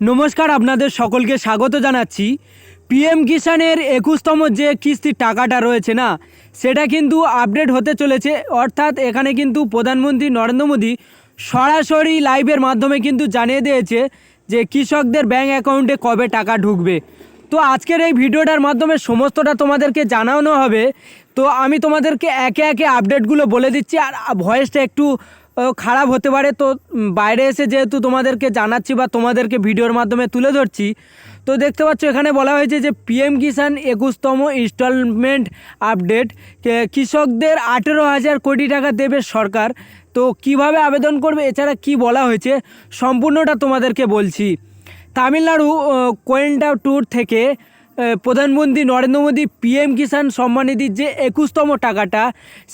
নমস্কার আপনাদের সকলকে স্বাগত জানাচ্ছি। পিএম কিষাণের একুশতম যে কিস্তির টাকাটা রয়েছে না, সেটা কিন্তু আপডেট হতে চলেছে। অর্থাৎ এখানে কিন্তু প্রধানমন্ত্রী নরেন্দ্র মোদী সরাসরি লাইভের মাধ্যমে কিন্তু জানিয়ে দিয়েছে যে কৃষকদের ব্যাঙ্ক অ্যাকাউন্টে কবে টাকা ঢুকবে। তো আজকের এই ভিডিওটার মাধ্যমে সমস্তটা তোমাদেরকে জানানো হবে। তো আমি তোমাদেরকে একে একে আপডেটগুলো বলে দিচ্ছি, আর ভয়েসটা একটু খারাপ হতে পারে তো বাইরে এসে যেহেতু তোমাদেরকে জানাচ্ছি বা তোমাদেরকে ভিডিওর মাধ্যমে তুলে ধরছি, তো দেখতে পাচ্ছ এখানে বলা হয়েছে যে পিএম কিষাণ একুশতম ইনস্টলমেন্ট আপডেট কৃষকদের আঠেরো হাজার কোটি টাকা দেবে সরকার, তো কীভাবে আবেদন করবে, এছাড়া কি বলা হয়েছে, সম্পূর্ণটা তোমাদেরকে বলছি। তামিলনাড়ু কোয়েন্টা ট্যুর থেকে প্রধানমন্ত্রী নরেন্দ্র মোদী পিএম কিষাণ সম্মানিধির যে একুশতম টাকাটা,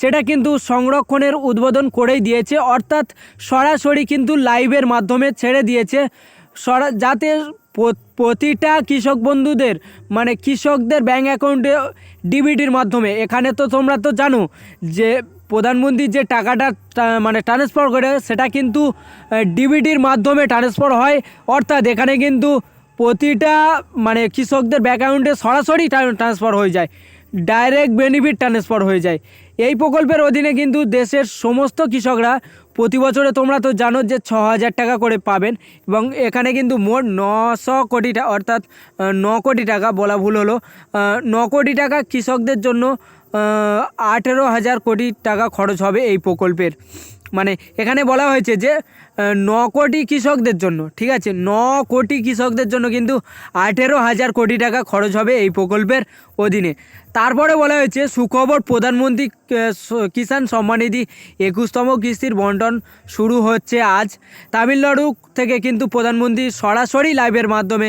সেটা কিন্তু সংরক্ষণের উদ্বোধন করেই দিয়েছে। অর্থাৎ সরাসরি কিন্তু লাইভের মাধ্যমে ছেড়ে দিয়েছে। সরা, যাতে প্রতিটা কৃষক বন্ধুদের মানে কৃষকদের ব্যাঙ্ক অ্যাকাউন্টে ডিবিটির মাধ্যমে, এখানে তো তোমরা তো জানো যে প্রধানমন্ত্রী যে টাকাটা মানে ট্রান্সফার করে, সেটা কিন্তু ডিবিটির মাধ্যমে ট্রান্সফার হয়। অর্থাৎ এখানে কিন্তু প্রতিটা মানে কৃষকদের অ্যাকাউন্টে সরাসরি ট্রান্সফার হয়ে যায় ডাইরেক্ট বেনিফিট ট্রান্সফার হয়ে যায়। এই প্রকল্পের অধীনে কিন্তু দেশের সমস্ত কৃষকরা প্রতি বছরে তোমরা তো জানো যে ছ হাজার টাকা করে পাবেন এবং এখানে কিন্তু মোট নশো কোটি টাকা অর্থাৎ ন কোটি টাকা বলা ভুল হলো। ন কোটি টাকা কৃষকদের জন্য আঠেরো হাজার কোটি টাকা খরচ হবে এই প্রকল্পের। মানে এখানে বলা হয়েছে যে ন কোটি কৃষকদের জন্য, ঠিক আছে? ন কোটি কৃষকদের জন্য কিন্তু আঠেরো হাজার কোটি টাকা খরচ হবে এই প্রকল্পের অধীনে। তারপরে বলা হয়েছে, সুখবর প্রধানমন্ত্রী কিষাণ সম্মানিধি একুশতম কিস্তির বন্টন শুরু হচ্ছে আজ। তামিলনাড়ু থেকে কিন্তু প্রধানমন্ত্রী সরাসরি লাইভের মাধ্যমে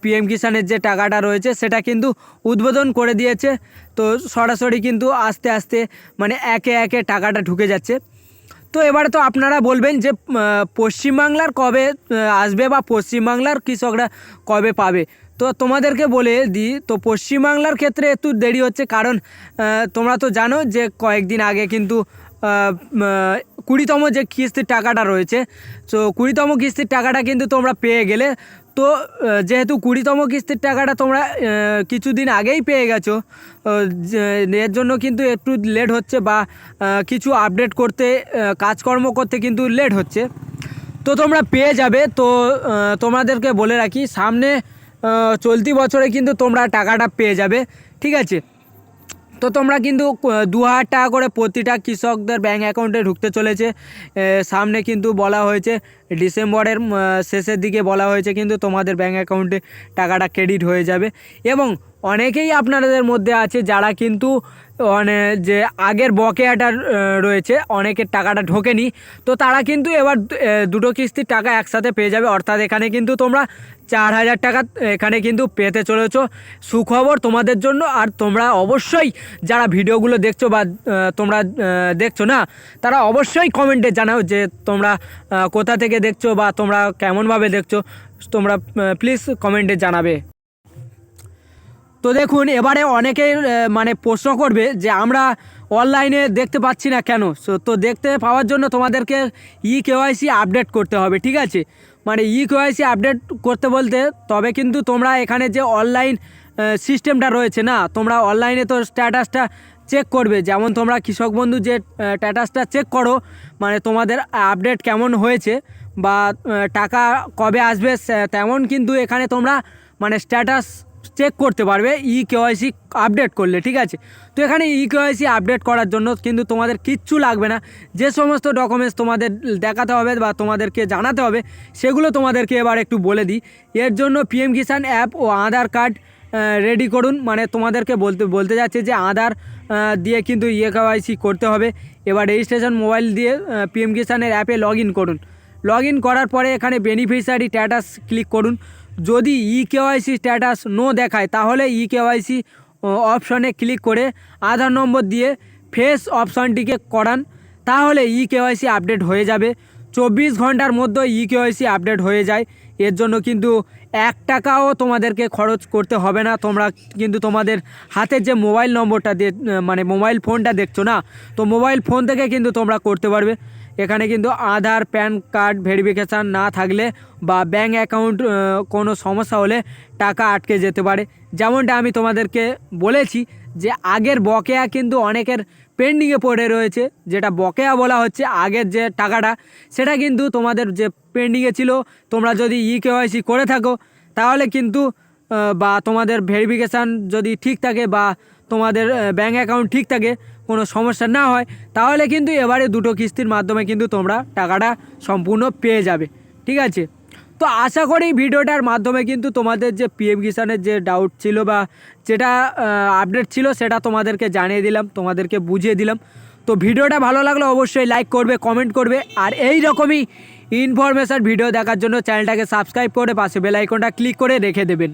পিএম কিষাণের যে টাকাটা রয়েছে, সেটা কিন্তু উদ্বোধন করে দিয়েছে। তো সরাসরি কিন্তু আস্তে আস্তে মানে একে একে টাকাটা ঢুকে যাচ্ছে। তো এবারে তো আপনারা বলবেন যে পশ্চিমবাংলার কবে আসবে বা পশ্চিমবাংলার কৃষকরা কবে পাবে? তো তোমাদেরকে বলে দিই, তো পশ্চিমবাংলার ক্ষেত্রে একটু দেরি হচ্ছে কারণ তোমরা তো জানো যে কয়েকদিন আগে কিন্তু কুড়িতম যে কিস্তির টাকাটা রয়েছে, তো কুড়িতম কিস্তির টাকাটা কিন্তু তোমরা পেয়ে গেলে তো যেহেতু কুড়িতম কিস্তির টাকাটা তোমরা কিছুদিন আগেই পেয়ে গেছো এর জন্য কিন্তু একটু লেট হচ্ছে বা কিছু আপডেট করতে কাজকর্ম করতে কিন্তু লেট হচ্ছে। তো তোমরা পেয়ে যাবে, তো তোমাদেরকে বলে রাখি, সামনে চলতি বছরে কিন্তু তোমরা টাকাটা পেয়ে যাবে, ঠিক আছে? তো তোমরা কিন্তু দু হাজার টাকা করে প্রতিটা কৃষকদের ব্যাঙ্ক অ্যাকাউন্টে ঢুকতে চলেছে। সামনে কিন্তু বলা হয়েছে, ডিসেম্বরের শেষের দিকে বলা হয়েছে কিন্তু তোমাদের ব্যাঙ্ক অ্যাকাউন্টে টাকাটা ক্রেডিট হয়ে যাবে। এবং অনেকেই আপনাদের মধ্যে আছে যারা কিন্তু মানে যে আগের বকেয়াটা রয়েছে, অনেকের টাকাটা ঢোকেনি। তো তারা কিন্তু এবার দুটো কিস্তির টাকা একসাথে পেয়ে যাবে। অর্থাৎ এখানে কিন্তু তোমরা চার হাজার টাকা এখানে কিন্তু পেতে চলেছো। সুখবর তোমাদের জন্য, আর তোমরা অবশ্যই যারা ভিডিওগুলো দেখছ বা তোমরা দেখছ না, তারা অবশ্যই কমেন্টে জানাও যে তোমরা কোথা থেকে দেখছ বা তোমরা কেমনভাবে দেখছ। তোমরা প্লিজ কমেন্টে জানাবে। তো দেখুন, এবারে অনেকেই মানে প্রশ্ন করবে যে আমরা অনলাইনে দেখতে পাচ্ছি না কেন? তো দেখতে পাওয়ার জন্য তোমাদেরকে ই কেওয়াইসি আপডেট করতে হবে, ঠিক আছে? মানে ই কেওয়াইসি আপডেট করতে বলতে, তবে কিন্তু তোমরা এখানে যে অনলাইন সিস্টেমটা রয়েছে না, তোমরা অনলাইনে তো স্ট্যাটাসটা চেক করবে। যেমন তোমরা কৃষক বন্ধু যে স্ট্যাটাসটা চেক করো মানে তোমাদের আপডেট কেমন হয়েছে বা টাকা কবে আসবে তেমন কিন্তু এখানে তোমরা মানে স্ট্যাটাস চেক করতে পারবে ই কেওয়াইসি আপডেট করলে, ঠিক আছে? তো এখানে ই কেওয়াইসি আপডেট করার জন্য কিন্তু তোমাদের কিচ্ছু লাগবে না। যে সমস্ত ডকুমেন্টস তোমাদের দেখাতে হবে বা তোমাদেরকে জানাতে হবে, সেগুলো তোমাদেরকে এবার একটু বলে দিই। এর জন্য পিএম কিষাণ অ্যাপ ও আধার কার্ড রেডি করুন। মানে তোমাদেরকে বলতে বলতে যাচ্ছে যে আধার দিয়ে কিন্তু ইয়ে কেওয়াইসি করতে হবে। এবার রেজিস্ট্রেশন মোবাইল দিয়ে পিএম কিষাণের অ্যাপে লগ করুন। লগ করার পরে এখানে বেনিফিশিয়ারি স্ট্যাটাস ক্লিক করুন। যদি ই কেওয়াইসি স্ট্যাটাস নো দেখায়, তাহলে ই কেওয়াইসি অপশনে ক্লিক করে আধার নম্বর দিয়ে ফেস অপশানটিকে করান, তাহলে ই কেওয়াইসি আপডেট হয়ে যাবে। চব্বিশ ঘণ্টার মধ্যে ই কেওয়াইসি আপডেট হয়ে যায়। এর জন্য কিন্তু এক টাকাও তোমাদেরকে খরচ করতে হবে না। তোমরা কিন্তু তোমাদের হাতের যে মোবাইল নম্বরটা দিয়ে মানে মোবাইল ফোনটা দেখছ না, তো মোবাইল ফোন থেকে কিন্তু তোমরা করতে পারবে। এখানে কিন্তু আধার, প্যান কার্ড ভেরিফিকেশান না থাকলে বা ব্যাঙ্ক অ্যাকাউন্ট কোনো সমস্যা হলে টাকা আটকে যেতে পারে। যেমনটা আমি তোমাদেরকে বলেছি যে আগের বকেয়া কিন্তু অনেকের পেন্ডিংয়ে পড়ে রয়েছে, যেটা বকেয়া বলা হচ্ছে আগের যে টাকাটা, সেটা কিন্তু তোমাদের যে পেন্ডিংয়ে ছিল, তোমরা যদি ই কেওয়াইসি করে থাকো, তাহলে কিন্তু বা তোমাদের ভেরিফিকেশান যদি ঠিক থাকে বা তোমাদের ব্যাঙ্ক অ্যাকাউন্ট ঠিক থাকে, কোনো সমস্যা না হয়, তাহলে কিন্তু এবারে দুটো কিস্তির মাধ্যমে কিন্তু তোমরা টাকাটা সম্পূর্ণ পেয়ে যাবে। ঠিক আছে? তো আশা করি ভিডিওটার মাধ্যমে কিন্তু তোমাদের যে পিএম কিষানের যে ডাউট ছিল বা যেটা আপডেট ছিল সেটা তোমাদেরকে জানিয়ে দিলাম, তোমাদেরকে বুঝিয়ে দিলাম। তো ভিডিওটা ভালো লাগলে অবশ্যই লাইক করবে কমেন্ট করবে, আর এই রকমই ইনফরমেশান ভিডিও দেখার জন্য চ্যানেলটাকে সাবস্ক্রাইব করে পাশে বেল আইকনটা ক্লিক করে রেখে দেবেন।